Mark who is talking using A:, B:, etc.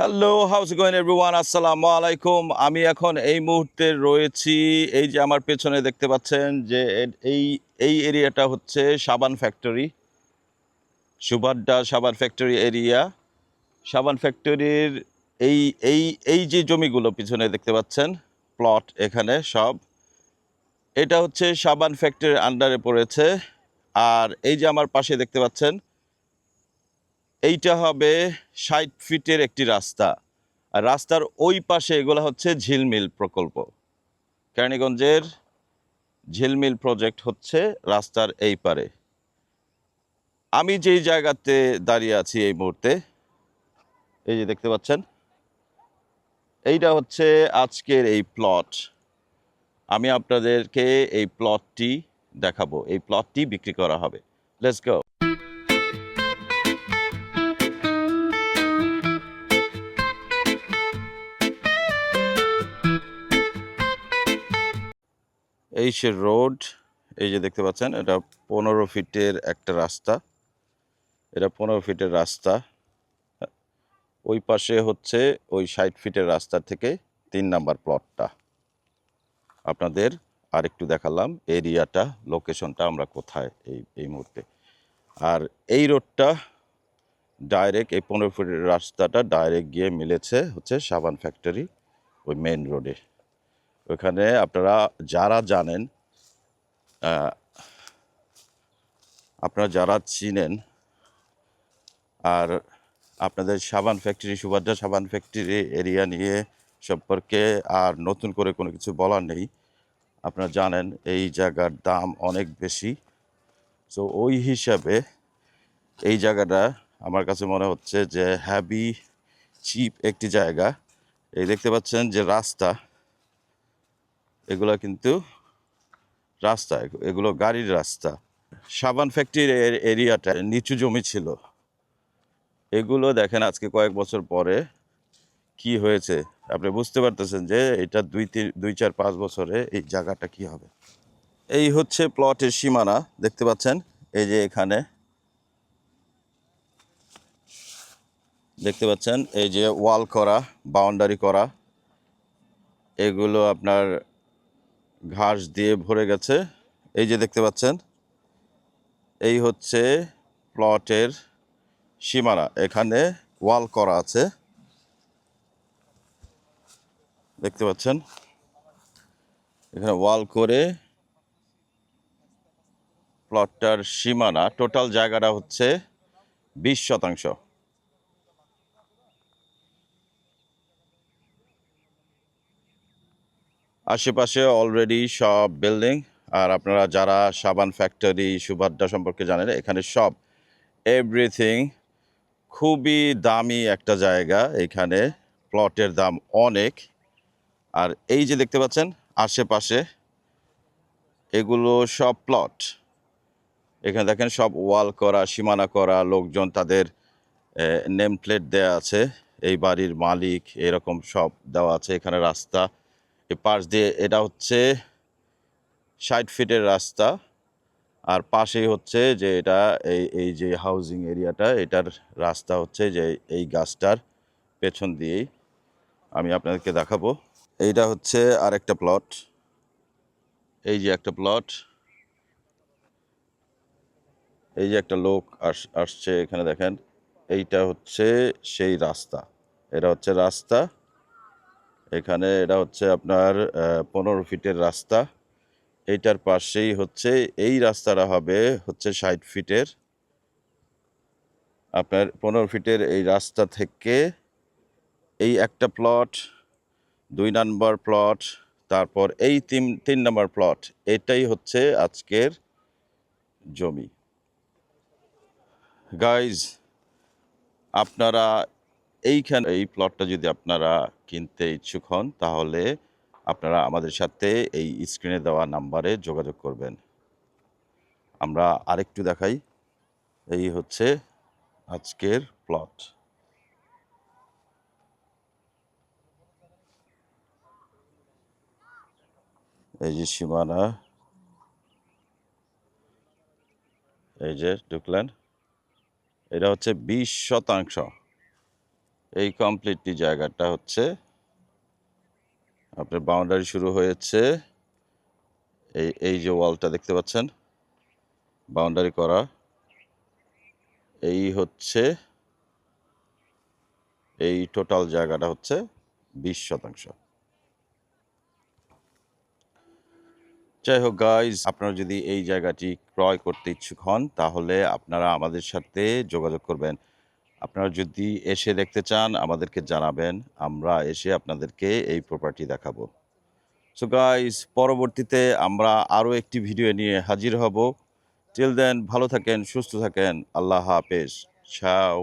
A: Hello house Gwyn everyone আসসালামু আলাইকুম আমি এখন এই মুহূর্তে রয়েছি, এই যে আমার পেছনে দেখতে পাচ্ছেন যে এই এই এরিয়াটা হচ্ছে সাবান ফ্যাক্টরি, সুবাড্ডা সাবান ফ্যাক্টরি এরিয়া। সাবান ফ্যাক্টরির এই এই এই যে জমিগুলো পিছনে দেখতে পাচ্ছেন প্লট এখানে সব, এটা হচ্ছে সাবান ফ্যাক্টরির আন্ডারে পড়েছে। আর এই যে আমার পাশে দেখতে পাচ্ছেন এইটা হবে ষাট ফিটের একটি রাস্তা। আর রাস্তার ওই পাশে এগুলো হচ্ছে ঝিলমিল প্রকল্প। কেরানীগঞ্জের ঝিলমিল প্রজেক্ট হচ্ছে রাস্তার এই পারে। আমি যেই জায়গাতে দাঁড়িয়ে আছি এই মুহূর্তে, এই যে দেখতে পাচ্ছেন, এইটা হচ্ছে আজকের এই প্লট। আমি আপনাদেরকে এই প্লটটি দেখাবো। এই প্লটটি বিক্রি করা হবে। লেটস গো এই সে রোড, এই যে দেখতে পাচ্ছেন, এটা পনেরো ফিটের একটা রাস্তা। এটা পনেরো ফিটের রাস্তা। ওই পাশে হচ্ছে ওই ষাট ফিটের রাস্তা থেকে তিন নাম্বার প্লটটা। আপনাদের আরেকটু দেখালাম এরিয়াটা, লোকেশনটা আমরা কোথায় এই এই মুহূর্তে। আর এই রোডটা ডাইরেক্ট, এই পনেরো ফিটের রাস্তাটা ডাইরেক্ট গিয়ে মিলেছে হচ্ছে সাবান ফ্যাক্টরি, ওই মেন রোডে। ওখানে আপনারা যারা জানেন আপনারা যারা চিনেন, আর আপনাদের সাবান ফ্যাক্টরি সুবাড্ডা সাবান ফ্যাক্টরি এরিয়া নিয়ে সম্পর্কে আর নতুন করে কোনো কিছু বলার নেই। আপনারা জানেন এই জায়গার দাম অনেক বেশি। সো ওই হিসাবে এই জায়গাটা আমার কাছে মনে হচ্ছে যে হ্যাভি চিপ একটি জায়গা। এই দেখতে পাচ্ছেন যে রাস্তা এগুলো কিন্তু রাস্তা এগুলো গাড়ির রাস্তা। সাবান ফ্যাক্টরির এর- এরিয়াটা নিচু জমি ছিল। এগুলো দেখেন আজকে কয়েক বছর পরে কি হয়েছে। আপনি বুঝতে পারতেছেন যে এটা দুই তিন দুই চার পাঁচ বছরে এই জায়গাটা কি হবে। এই হচ্ছে প্লটের সীমানা, দেখতে পাচ্ছেন? এই যে এখানে। দেখতে পাচ্ছেন? এই যে ওয়াল করা, বাউন্ডারি করা। এগুলো আপনার ঘাস দিয়ে ভরে গেছে। এই যে দেখতে পাচ্ছেন, এই হচ্ছে প্লটের সীমানা। এখানে ওয়াল করা আছে। দেখতে পাচ্ছেন, এখানে ওয়াল করে প্লটটার সীমানা, টোটাল জায়গাটা হচ্ছে বিশ শতাংশ। আশেপাশে অলরেডি সব বিল্ডিং আর আপনারা যারা সাবান ফ্যাক্টরি সুবাড্ডা সম্পর্কে জানেন, এখানে সব এভরিথিং খুবই দামি একটা জায়গা, এখানে প্লটের দাম অনেক। আর এই যে দেখতে পাচ্ছেন, আশেপাশে এগুলো সব প্লট এখানে দেখেন সব ওয়াল করা, সীমানা করা, লোকজন তাদের নেম প্লেট দেওয়া আছে, এই বাড়ির মালিক, এরকম সব দেওয়া আছে, এখানে রাস্তা। পাশ দিয়ে এটা হচ্ছে ষাট ফিটের রাস্তা। আর পাশেই হচ্ছে যে এটা এই এই যে হাউজিং এরিয়াটা এটার রাস্তা হচ্ছে যে এই গাছটার পেছন দিয়েই। আমি আপনাদেরকে দেখাবো। এইটা হচ্ছে আরেকটা প্লট এই যে একটা প্লট এই যে একটা লোক আস, আসছে এখানে দেখেন। এইটা হচ্ছে সেই রাস্তা। এটা হচ্ছে রাস্তা। এখানে এটা হচ্ছে আপনার পনেরো ফিটের রাস্তা। এইটার পাশেই হচ্ছে, এই রাস্তাটা হবে হচ্ছে ষাট ফিটের। আপনার পনেরো ফিটের এই রাস্তা থেকে এই একটা প্লট, দুই নম্বর প্লট, তারপর এই তিন তিন নম্বর প্লট, এটাই হচ্ছে আজকের জমি। গাইজ আপনারা এইখানে এই প্লটটা যদি আপনারা কিনতে ইচ্ছুক হন, তাহলে আপনারা আমাদের সাথে এই স্ক্রিনে দেওয়া নাম্বারে যোগাযোগ করবেন। আমরা আরেকটু দেখাই। এই হচ্ছে আজকের প্লট এই যে সীমানা। এই যে ঢুকলেন। এটা হচ্ছে বিশ শতাংশ। এই কমপ্লিটলি জায়গাটা হচ্ছে, আপনার বাউন্ডারি শুরু হয়েছে, এই এই যে ওয়ালটা দেখতে পাচ্ছেন বাউন্ডারি করা, এই হচ্ছে, এই টোটাল জায়গাটা হচ্ছে বিশ শতাংশ। যাই হোক গাইজ আপনারা যদি এই জায়গাটি ক্রয় করতে ইচ্ছুক হন, তাহলে আপনারা আমাদের সাথে যোগাযোগ করবেন। আপনারা যদি এসে দেখতে চান, আমাদেরকে জানাবেন। আমরা এসে আপনাদেরকে এই প্রপার্টি দেখাবো। সো গাইস পরবর্তীতে আমরা আরও একটি ভিডিও নিয়ে হাজির হব। টিল দেন ভালো থাকেন, সুস্থ থাকেন। আল্লাহ হাফেজ। ছাও